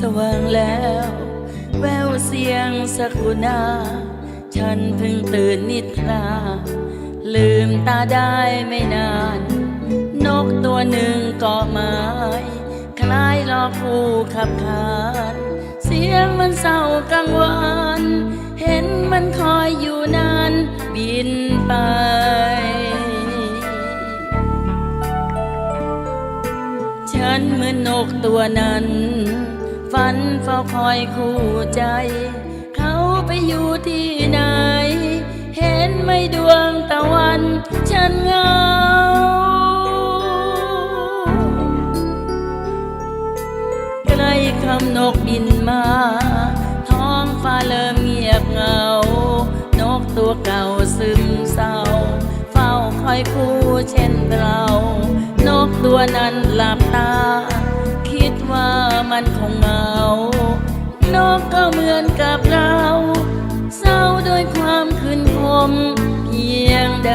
สว่างแล้ว แววเสียงสักกุณาฉันเพิ่งตื่นนิทรา ลืมตาได้ไม่นาน นกตัวหนึ่งเกาะไม้คล้ายลอคู่ขับขานเสียงมันเศร้ากังวานเห็นมันคอยอยู่นานบินไปฉันเหมือนนกตัวนั้น ฝันเฝ้าคอยคู่ใจ เขาไปอยู่ที่ไหน เห็นไม่ดวงตะวัน ฉันเหงาใกล้คำนกบินมา ท้องฟ้าเริ่มเงียบเหงา นกตัวเก่าซึมเศร้า เฝ้าคอยคู่เช่นเรา นกตัวนั้นหลับตา มันคงเหงานกก็เหมือนกับเราเศร้าด้วยความคืนคมเพียงใด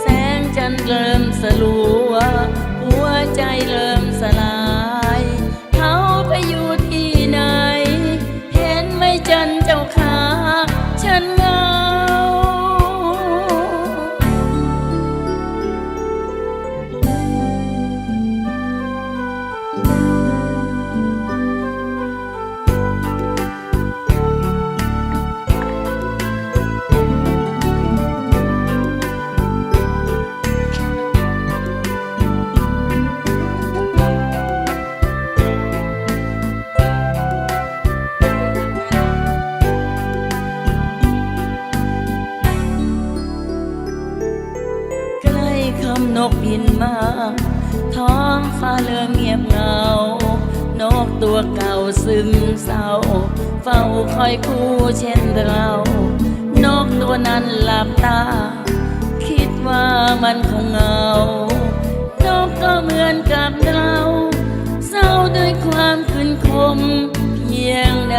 แสงจันทร์เริ่มสลัว หัวใจเริ่มสลาย นกบินมา ท้องฟ้าเริ่มเงียบเงา นกตัวเก่าซึมเศร้า เฝ้าคอยคู่เช่นเรา นกตัวนั้นหลับตา คิดว่ามันคงเหงา นกก็เหมือนกับเรา เศร้าด้วยความคืนคมเพียงใด